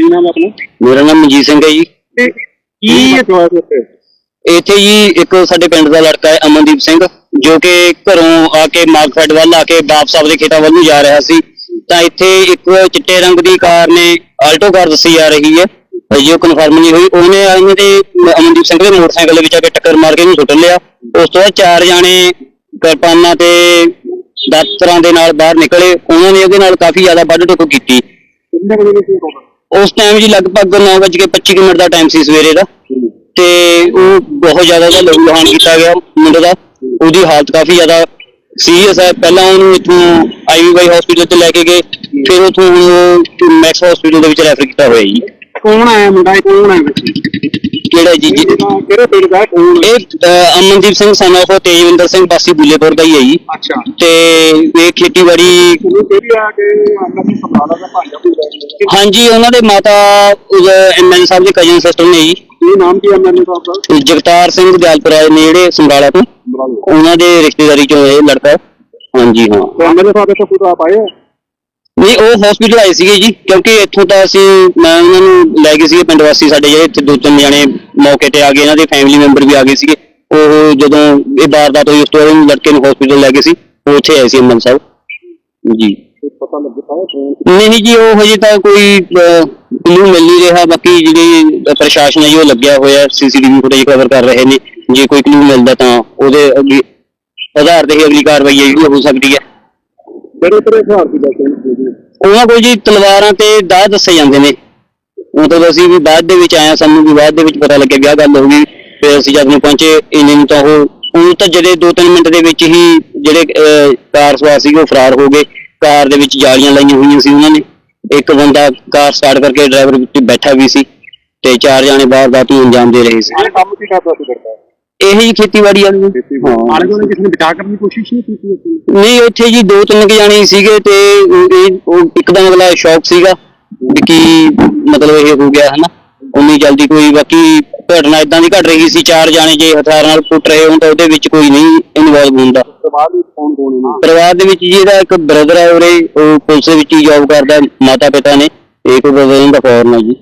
ਕੀ ਨਾਮ ਆਪਣਾ? ਮੇਰਾ ਨਾਮ ਮਨਜੀਤ ਸਿੰਘ ਹੈ ਜੀ। ਤੇ ਕੀ ਹੋਇਆ ਸੀ ਉੱਥੇ ਇੱਥੇ? ਜੀ ਇੱਕ ਸਾਡੇ ਪਿੰਡ ਦਾ ਲੜਕਾ ਹੈ ਅਮਨਦੀਪ ਸਿੰਘ ਜੋ ਕਿ ਘਰੋਂ ਆ ਕੇ ਮਾਰਕਫੈਟ ਵੱਲ ਆ ਕੇ ਵਾਪਸ ਆਪਦੇ ਖੇਤਾਂ ਵੱਲ ਨੂੰ ਜਾ ਰਿਹਾ ਸੀ। ਤਾਂ ਇੱਥੇ ਇੱਕ ਚਿੱਟੇ ਰੰਗ ਦੀ ਕਾਰ ਨੇ ਆਲਟੋ ਕਾਰ ਦੱਸੀ ਜਾ ਰਹੀ ਹੈ। ਅਜੇ ਕਨਫਰਮ ਨਹੀਂ ਹੋਈ। ਉਹਨੇ ਇਹਨਾਂ ਦੇ ਅਮਨਦੀਪ ਸਿੰਘ ਦੇ ਮੋਟਰਸਾਈਕਲ ਦੇ ਵਿੱਚ ਆ ਕੇ ਟੱਕਰ ਮਾਰ ਕੇ ਇਹਨੂੰ ਸੁੱਟ ਲਿਆ। ਉਸ ਤੋਂ ਬਾਅਦ ਚਾਰ ਜਾਣੇ ਕਿਰਪਾਨਾਂ ਤੇ ਦਾਤਰਾਂ ਦੇ ਨਾਲ ਬਾਹਰ ਨਿਕਲੇ। ਉਹਨਾਂ ਨੇ ਇਹਦੇ ਨਾਲ ਕਾਫੀ ਜ਼ਿਆਦਾ ਵੱਢ ਟੁੱਕ ਕੀਤੀ। ਕਿੰਨੇ ਵਜੇ ਦੀ ਸੀ ਟੋਟਲ ਉਸ ਟਾਈਮ ਜੀ ਲਗਭਗ 9:25 ਮਿੰਟ ਦਾ ਟਾਈਮ ਸੀ ਸਵੇਰੇ ਦਾ। ਤੇ ਉਹ ਬਹੁਤ ਜ਼ਿਆਦਾ ਉਹਦਾ ਲਹੂ ਕੀਤਾ ਗਿਆ ਮੁੰਡੇ ਦਾ। ਉਹਦੀ ਹਾਲਤ ਕਾਫੀ ਜ਼ਿਆਦਾ ਸੀਰੀਅਸ ਹੈ। ਪਹਿਲਾਂ ਉਹਨੂੰ ਇੱਥੋਂ ਆਈਵੀਵਾਈ ਹਸਪੀਟਲ ਤੇ ਲੈ ਕੇ ਗਏ। ਫਿਰ ਉੱਥੋਂ ਉਹਨੂੰ ਮੈਕਸ ਹਸਪੀਟਲ ਦੇ ਵਿੱਚ ਰੈਫਰ ਕੀਤਾ ਹੋਇਆ ਜੀ। ਕੌਣ ਆਇਆ ਮੁੰਡਾ? ਇਹ ਕੌਣ ਆਇਆ? ਕਿਹੜਾ ਜੀ? ਜੀ ਕਿਹੜੇ ਪਿੰਡ ਦਾ? ਕੌਣ ਇਹ ਅਮਨਦੀਪ ਸਿੰਘ ਸਨ ਆਫ ਤੇਜਵਿੰਦਰ ਸਿੰਘ ਬਾਸੀ ਬੁੱਲੇਪੁਰ ਦਾ ਹੀ ਹੈ ਜੀ। ਅੱਛਾ। ਤੇ ਇਹ ਖੇਤੀਬਾੜੀ ਕਿਹੜੀ ਆ ਕਿ ਅੰਦਰ ਨੂੰ ਸੰਭਾਲਾ ਦਾ ਭਾਂਜਾ ਵੀ ਹਾਂਜੀ ਉਹਨਾਂ ਦੇ ਮਾਤਾ ਐਮਐਲ ਸਾਹਿਬ ਦੇ ਕਜ਼ਨ ਸਿਸਟਰ ਨੇ ਜੀ। ਕੀ ਨਾਮ ਕੀ ਐਮਐਲਏ ਸਾਹਿਬ ਦਾ? ਜਗਤਾਰ ਸਿੰਘ ਦਿਆਲਪੁਰਾ ਨੇ ਜਿਹੜੇ ਸਮਰਾਲਾ ਤੋਂ। ਉਹਨਾਂ ਦੇ ਰਿਸ਼ਤੇਦਾਰੀ ਚੋਂ ਇਹ ਲੜਕਾ ਹੈ। ਹਾਂਜੀ ਹਾਂ। ਤੇ ਐਮਐਲਏ ਸਾਹਿਬ ਇੱਥੇ ਖੁਦ ਆਪ ਆਏ? ਆ? ਨਹੀਂ ਉਹ ਹਸਪੀਟਲ ਆਏ ਸੀਗੇ ਜੀ ਕਿਉਂਕਿ ਇੱਥੋਂ ਤਾਂ ਅਸੀਂ ਮੈਂ ਉਹਨਾਂ ਨੂੰ ਲੈ ਗਏ ਸੀਗੇ ਪਿੰਡ ਵਾਸੀ ਸਾਡੇ ਜਿਹੜੇ ਇੱਥੇ ਦੋ ਤਿੰਨ ਜਣੇ ਮੌਕੇ ਤੇ ਆ ਗਏ ਇਹਨਾਂ ਦੇ ਫੈਮਿਲੀ ਮੈਂਬਰ ਵੀ ਆ ਗਏ ਸੀਗੇ। ਉਹ ਜਦੋਂ ਇਹ ਵਾਰਦਾਤ ਹੋਈ ਉਸ ਤੋਂ ਬਾਅਦ ਉਹਨੂੰ ਲੜਕੇ ਨੂੰ ਹਸਪੀਟਲ ਲੈ ਗਏ ਸੀ ਉਹ ਉੱਥੇ ਆਏ ਸੀ ਅਮਨ ਸਾਹਿਬ। ਜੀ। ਕੁਛ ਪਤਾ ਨਹੀਂ ਜੀ ਉਹ ਹਜੇ ਤਾਂ ਕੋਈ ਕਲੂ ਮਿਲ ਨਹੀਂ ਰਿਹਾ ਬਾਕੀ ਜਿਹੜੇ ਪ੍ਰਸ਼ਾਸਨ ਹੈ ਉਹ ਲੱਗਿਆ ਹੋਇਆ ਸੀਸੀਟੀਵੀ ਫੁਟੇਜ ਕਵਰ ਕਰ ਰਹੇ ਨੇ। ਜੇ ਕੋਈ ਕਲੂ ਮਿਲਦਾ ਤਾਂ ਉਹਦੇ ਅੱਗੇ ਆਧਾਰ ਤੇ ਹੀ ਅਗਲੀ ਕਾਰਵਾਈ ਹੈ ਜਿਹੜੀ ਹੋ ਸਕਦੀ ਹੈ। ਕਿਹੜੇ ਕਿਹੜੇ ਹਥਿਆਰ ਸੀ ਦੱਸੋ ਜੀ? ਉਹਨਾਂ ਕੋਲ ਜੀ ਤਲਵਾਰਾਂ ਤੇ ਦਾਅ ਦੱਸੇ ਜਾਂਦੇ ਨੇ। ਮਤਲਬ ਅਸੀਂ ਵੀ ਬਾਅਦ ਦੇ ਵਿੱਚ ਆਇਆ ਸਾਨੂੰ ਵੀ ਬਾਅਦ ਦੇ ਵਿੱਚ ਪਤਾ ਲੱਗਿਆ ਵੀ ਆਹ ਗੱਲ ਹੋ ਗਈ। ਫਿਰ ਅਸੀਂ ਜਦ ਨੂੰ ਪਹੁੰਚੇ ਇੰਨੇ ਨੂੰ ਤਾਂ ਉਹ ਉਹ ਤਾਂ ਜਿਹੜੇ 2-3 ਮਿੰਟ ਦੇ ਵਿੱਚ ਹੀ ਜਿਹੜੇ ਕਾਰ ਸਵਾਰ ਸੀਗੇ ਉਹ ਫਰਾਰ ਹੋ ਗਏ। ਕਾਰ ਦੇ ਵਿੱਚ ਜਾਲੀਆਂ ਲਾਈਆਂ ਹੋਈਆਂ ਸੀ ਉਹਨਾਂ ਨੇ। ਇੱਕ ਬੰਦਾ ਕਾਰ ਸਟਾਰਟ ਕਰਕੇ ਡਰਾਈਵਰ ਵਿੱਚ ਬੈਠਾ ਵੀ ਸੀ ਤੇ ਚਾਰ ਜਾਣੇ ਬਾਹਰ ਬਾਤ ਨੂੰ ਅੰਜਾਮ ਦੇ ਰਹੇ ਸੀ। ਇਹ ਕੰਮ ਕੀ ਕਰਦਾ ਸੀ ਕਰਦਾ? ਇਹ ਜੀ ਖੇਤੀਬਾੜੀ ਵਾਲੀ। ਨੂੰ। ਹਾਂ। ਆਲੇ ਦੁਆਲੇ ਕਿਸੇ ਨੇ ਬਚਾ ਕਰਨ ਦੀ ਕੋਸ਼ਿਸ਼ ਨਹੀਂ ਕੀਤੀ ਉੱਥੇ? ਨਹੀਂ ਉੱਥੇ ਜੀ ਦੋ ਤਿੰਨ ਕੁ ਜਾਣੇ ਹੀ ਸੀਗੇ ਤੇ ਇਹ ਉਹ ਇੱਕਦਮ ਅਗਲਾ ਸ਼ੌਕ ਸੀਗਾ ਵੀ ਕੀ ਮਤਲਬ ਇਹ ਹੋ ਗਿਆ ਹਨਾ? ਉਨੀ ਜਲਦੀ ਕੋਈ ਬਾਕੀ ਘਟਨਾ ਇਦਾਂ ਦੀ ਘਟ ਰਹੀ ਸੀ ਚਾਰ ਜਾਣੇ ਜੇ ਹਥਿਆਰ ਨਾਲ ਕੁੱਟ ਰਹੇ ਹੋਣ ਤਾਂ ਉਹਦੇ ਵਿੱਚ ਕੋਈ ਨਹੀਂ ਇਨਵੋਲਵ ਹੁੰਦਾ। ਪਰਿਵਾਰ ਦੇ ਵਿੱਚ ਜੀ ਇਹਦਾ ਇੱਕ ਬ੍ਰਦਰ ਹੈ ਉਰੇ ਉਹ ਪੁਲਿਸ ਦੇ ਵਿੱਚ ਹੀ ਜੌਬ ਕਰਦਾ ਮਾਤਾ ਪਿਤਾ ਨੇ ਇੱਕ ਬ੍ਰਦਰ ਦਾ ਫੋਰਨ ਹੈ ਜੀ।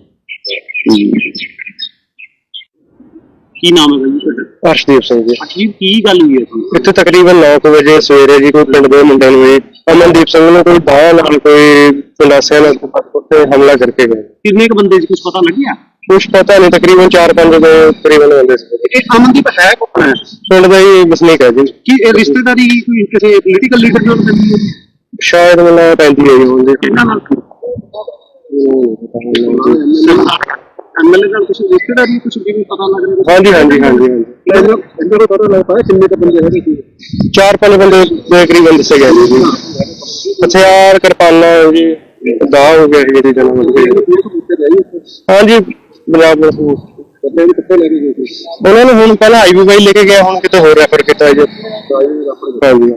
ਕੀ ਨਾਮ ਹੈ ਜੀ ਤੁਹਾਡਾ? ਅਰਸ਼ਦੀਪ ਸਿੰਘ ਜੀ। ਅਜੀਬ ਕੀ ਗੱਲ ਹੋਈ ਹੈ ਜੀ ਇੱਥੇ ਤਕਰੀਬਨ 9 ਵਜੇ ਸਵੇਰੇ ਜੀ ਕੋਈ ਪਿੰਡ ਦੇ ਮੁੰਡਿਆਂ ਨੂੰ ਜੀ ਅਮਨਦੀਪ ਸਿੰਘ ਨੂੰ ਕੋਈ ਬਾਹਰ ਨਾਲ ਕੋਈ ਪਿੰਡਾਸਿਆਂ ਨਾਲ ਉੱਤੇ ਹਮਲਾ ਕਰਕੇ ਗਏ। ਕਿੰਨੇ ਕ ਬੰਦੇ ਸੀ ਕੁਝ ਪਤਾ ਲੱਗਿਆ? ਕੁਛ ਪਤਾ ਨਹੀਂ ਤਕਰੀਬਨ 4-5 ਦੇ ਤਕਰੀਬਨ ਹੁੰਦੇ ਸੀ। ਇਹ ਅਮਨਦੀਪ ਹੈ ਕੌਣ ਹੈ? ਪਿੰਡ ਦਾ ਹੀ ਵਸਨੀਕ ਹੈ ਜੀ। ਕੀ ਇਹ ਰਿਸ਼ਤੇਦਾਰੀ ਕੋਈ ਕਿਸੇ ਪੋਲੀਟੀਕਲ ਲੀਡਰ ਨਾਲ ਪੈਂਦੀ ਹੈ? ਸ਼ਾਇਦ ਮੈਨੂੰ ਪੈਂਦੀ ਹੈ ਜੀ ਜੀ। ਇਹਨਾਂ ਨਾਲ? ਐਮਐਲਏ ਨਾਲ ਕੁਝ ਰਿਸ਼ਤੇਦਾਰੀ ਕੁਝ ਵੀ ਪਤਾ ਲੱਗ ਰਿਹਾ? ਹਾਂਜੀ ਹਾਂਜੀ ਹਾਂਜੀ ਹਾਂਜੀ। ਇੰਦਰ ਪਤਾ ਲੱਗ ਪਾਇਆ ਕਿੰਨੇ ਕ ਬੰਦੇ ਹੈਗੇ ਸੀ? ਚਾਰ ਪੰਜ ਬੰਦੇ ਦੇ ਤਕਰੀਬਨ ਦੱਸੇ ਗਏ ਜੀ। ਹਥਿਆਰ ਕਿਰਪਾਨਾਂ ਜੀ ਦਾ ਹੋ ਗਿਆ ਜੀ ਇਹਦੀ ਜਨਮ ਹਾਂਜੀ ਬਰਾਬਰ ਬੰਦੇ ਵੀ ਕਿੱਥੇ ਲੈ ਕੇ ਗਏ ਸੀ? ਉਹਨਾਂ ਨੂੰ ਹੁਣ ਪਹਿਲਾਂ ਆਈਵੀਵਾਈ ਲੈ ਕੇ ਗਿਆ ਹੁਣ ਕਿਤੇ ਹੋਰ ਰੈਫਰ ਕੀਤਾ ਜੀ। ਹਾਂਜੀ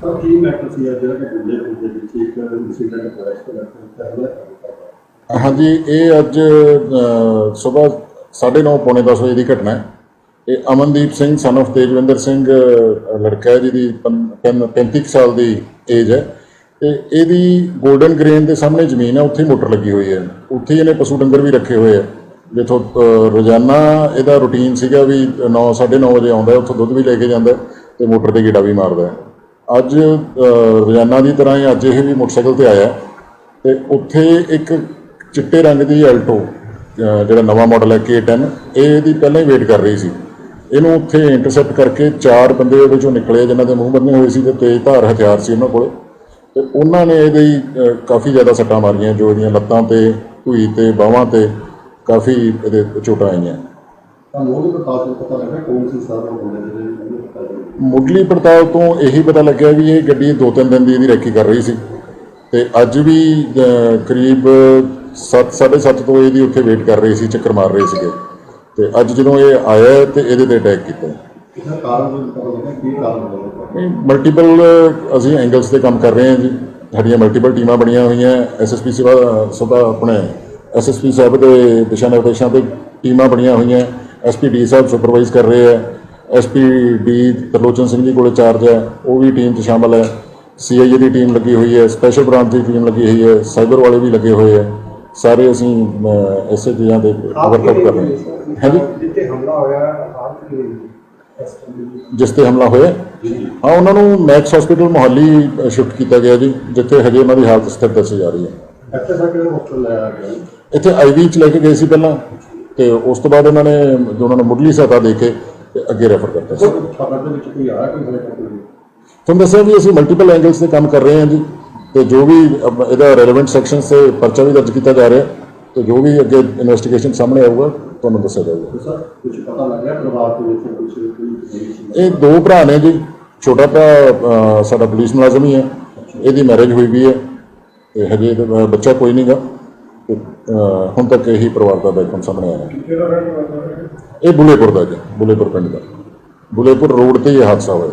ਸਰ ਕੀ ਮੈਟਰ ਸੀ ਅੱਜ ਜਿਹੜਾ ਕਿ ਬੁੱਲੇ ਦੇ ਵਿੱਚ ਇੱਕ ਇਨਸੀਡੈਂਟ ਹੋਇਆ ਇਸ ਤਰ੍ਹਾਂ ਦਾ ਹਾਂਜੀ ਇਹ ਅੱਜ ਸਵੇਰ 9:30 ਪੌਣੇ 10 ਵਜੇ ਦੀ ਘਟਨਾ ਹੈ। ਇਹ ਅਮਨਦੀਪ ਸਿੰਘ son of ਤੇਜਵਿੰਦਰ ਸਿੰਘ ਲੜਕਾ ਹੈ ਜਿਹਦੀ ਪੰ- ਪੈਂ- 35 ਕੁ ਸਾਲ ਦੀ ਏਜ ਹੈ। ਤੇ ਇਹਦੀ 골ਡਨ ਗ੍ਰੇਨ ਦੇ ਸਾਹਮਣੇ ਜ਼ਮੀਨ ਹੈ, ਉੱਥੇ ਹੀ ਮੋਟਰ ਲੱਗੀ ਹੋਈ ਹੈ। ਉੱਥੇ ਹੀ ਇਹਨੇ ਪਸ਼ੂ ਡੰਗਰ ਵੀ ਰੱਖੇ ਹੋਏ ਆ। ਜਿੱਥੋਂ ਰੋਜ਼ਾਨਾ ਇਹਦਾ ਰੁਟੀਨ ਸੀਗਾ ਵੀ 9 9:30 ਵਜੇ ਆਉਂਦਾ ਉੱਥੋਂ ਦੁੱਧ ਵੀ ਲੈ ਕੇ ਜਾਂਦਾ ਹੈ ਤੇ ਮੋਟਰ ਤੇ ਗੇੜਾ ਵੀ ਮਾਰਦਾ ਅੱਜ ਰੋਜ਼ਾਨਾ ਦੀ ਤਰ੍ਹਾਂ ਹੀ ਅੱਜ ਇਹ ਵੀ ਮੋਟਰਸਾਈਕਲ ਤੇ ਆਇਆ ਤੇ ਉੱਥੇ ਇੱਕ ਚਿੱਟੇ ਰੰਗ ਦੀ ਆਲਟੋ ਜਿਹੜਾ ਨਵਾਂ ਮਾਡਲ ਹੈ K10 ਇਹ ਇਹਦੀ ਪਹਿਲਾਂ ਹੀ ਵੇਟ ਕਰ ਰਹੀ ਸੀ। ਇਹਨੂੰ ਉੱਥੇ ਇੰਟਰਸੈਪਟ ਕਰਕੇ ਚਾਰ ਬੰਦੇ ਉਹਦੇ ਚੋਂ ਨਿਕਲੇ ਜਿਨ੍ਹਾਂ ਦੇ ਮੂੰਹ ਬੰਨੇ ਹੋਏ ਸੀ ਤੇ ਤੇਜ਼ ਧਾਰ ਹਥਿਆਰ ਸੀ ਉਹਨਾਂ ਕੋਲ। ਤੇ ਉਹਨਾਂ ਨੇ ਇਹਦੇ ਕਾਫੀ ਜ਼ਿਆਦਾ ਸੱਟਾਂ ਮਾਰੀਆਂ ਜੋ ਇਹਦੀਆਂ ਲੱਤਾਂ ਤੇ ਢੂਈ ਤੇ ਬਾਹਾਂ ਤੇ ਕਾਫੀ ਇਹਦੇ ਚੋਟਾਂ ਆਈਆਂ। ਮੁੱਢਲੀ ਪੜਤਾਲ ਤੋਂ ਇਹੀ ਪਤਾ ਲੱਗਿਆ ਵੀ ਇਹ ਗੱਡੀ ਦੋ ਤਿੰਨ ਦਿਨ ਦੀ ਇਹਦੀ ਰੈਕੀ ਕਰ ਰਹੀ ਸੀ। ਤੇ ਅੱਜ ਵੀ ਕਰੀਬ 7:30 ਤੋਂ ਇਹਦੀ ਉੱਥੇ ਵੇਟ ਕਰ ਰਹੀ ਸੀ ਚੱਕਰ ਮਾਰ ਰਹੇ ਸੀਗੇ। ਤੇ ਅੱਜ ਜਦੋਂ ਇਹ ਆਇਆ ਤੇ ਇਹਦੇ ਤੇ ਅਟੈਕ ਕੀਤਾ। ਕਾਰਨ ਕੀ ਕਾਰਨ ਮਲਟੀਪਲ ਅਸੀਂ ਐਂਗਲਸ ਤੇ ਕੰਮ ਕਰ ਰਹੇ ਹਾਂ ਜੀ। ਸਾਡੀਆਂ ਮਲਟੀਪਲ ਟੀਮਾਂ ਬਣੀਆਂ ਹੋਈਆਂ। ਐਸਐਸਪੀ ਸਭਾ ਸਭਾ ਆਪਣੇ ਐਸਐਸਪੀ ਸਾਹਿਬ ਦੇ ਦਿਸ਼ਾ ਨਿਰਦੇਸ਼ਾਂ ਤੇ ਟੀਮਾਂ ਬਣੀਆਂ ਹੋਈਆਂ। ਐਸਪੀ ਡੀ ਸਾਹਿਬ ਸੁਪਰਵਾਈਜ਼ ਕਰ ਰਹੇ ਆ ਐਸਪੀ ਡੀ ਤਰਲੋਚਨ ਸਿੰਘ ਜੀ ਕੋਲੇ ਚਾਰਜ ਹੈ। ਉਹ ਵੀ ਟੀਮ 'ਚ ਸ਼ਾਮਲ ਹੈ। ਸੀਆਈਏ ਦੀ ਟੀਮ ਲੱਗੀ ਹੋਈ ਹੈ। ਸਪੈਸ਼ਲ ਬ੍ਰਾਂਚ ਦੀ ਟੀਮ ਲੱਗੀ ਹੋਈ ਹੈ। ਸਾਈਬਰ ਵਾਲੇ ਵੀ ਲੱਗੇ ਹੋਏ ਹੈ। ਸਾਰੇ ਅਸੀਂ ਇਸੇ ਚੀਜ਼ਾਂ ਤੇ ਵਰਕਆਊਟ ਕਰ ਰਹੇ ਹਾਂ। ਹਾਂਜੀ ਜਿੱਥੇ ਹਮਲਾ ਹੋਇਆ ਹਾਲਤ ਕੀ ਦੀ ਜਿਸ ਤੇ ਹਮਲਾ ਹੋਇਆ। ਹਾਂ ਉਹਨਾਂ ਨੂੰ ਮੈਕਸ ਹਸਪੀਟਲ ਮੁਹੱਲੀ ਸ਼ਿਫਟ ਕੀਤਾ ਗਿਆ ਜੀ ਜਿੱਥੇ ਹਜੇ ਉਹਨਾਂ ਦੀ ਹਾਲਤ ਸਥਿਰ ਦੱਸੀ ਜਾ ਰਹੀ ਹੈ। ਇੱਥੇ ਆਈਵੀ ਚ ਲੈ ਕੇ ਗਏ ਸੀ ਪਹਿਲਾਂ ਤੇ ਉਸ ਤੋਂ ਬਾਅਦ ਉਹਨਾਂ ਨੇ ਜੋ ਉਹਨਾਂ ਨੂੰ ਮੁੱਢਲੀ ਸਹਾਇਤਾ ਦੇ ਕੇ ਤੇ ਅੱਗੇ ਰੈਫਰ ਕਰਤਾ ਸੀ। ਤੁਹਾਨੂੰ ਦੱਸਿਆ ਵੀ ਅਸੀਂ ਮਲਟੀਪਲ ਐਂਗਲਸ ਤੇ ਕੰਮ ਕਰ ਰਹੇ ਹਾਂ ਜੀ ਤੇ ਜੋ ਵੀ ਇਹਦਾ ਰੈਲੇਵੈਂਟ ਸੈਕਸ਼ਨਸ ਤੇ ਪਰਚਾ ਵੀ ਦਰਜ ਕੀਤਾ ਜਾ ਰਿਹਾ। ਤੇ ਜੋ ਵੀ ਅੱਗੇ ਇਨਵੈਸਟੀਗੇਸ਼ਨ ਸਾਹਮਣੇ ਆਊਗਾ ਤੁਹਾਨੂੰ ਦੱਸਿਆ ਜਾਊਗਾ। ਸਰ ਕੁਝ ਪਤਾ ਲੱਗਿਆ ਪਰਿਵਾਰ ਦੇ ਵਿੱਚ ਕੁਝ ਇਹ ਦੋ ਭਰਾ ਨੇ ਜੀ। ਛੋਟਾ ਭਰਾ ਸਾਡਾ ਪੁਲਿਸ ਮੁਲਾਜ਼ਮ ਹੀ ਹੈ। ਇਹਦੀ ਮੈਰਿਜ ਹੋਈ ਵੀ ਹੈ। ਤੇ ਹਜੇ ਬੱਚਾ ਕੋਈ ਨਹੀਂਗਾ ਹੁਣ ਤੱਕ ਇਹੀ ਪਰਿਵਾਰ ਦਾ ਬੈਕਗ੍ਰਾਉਂਡ ਸਾਹਮਣੇ ਆਇਆ। ਇਹ ਬੁਲੇਪੁਰ ਦਾ ਜੀ ਬੁਲੇਪੁਰ ਪਿੰਡ ਦਾ। ਬੁਲੇਪੁਰ ਰੋਡ ਤੇ ਇਹ ਹਾਦਸਾ ਹੋਇਆ।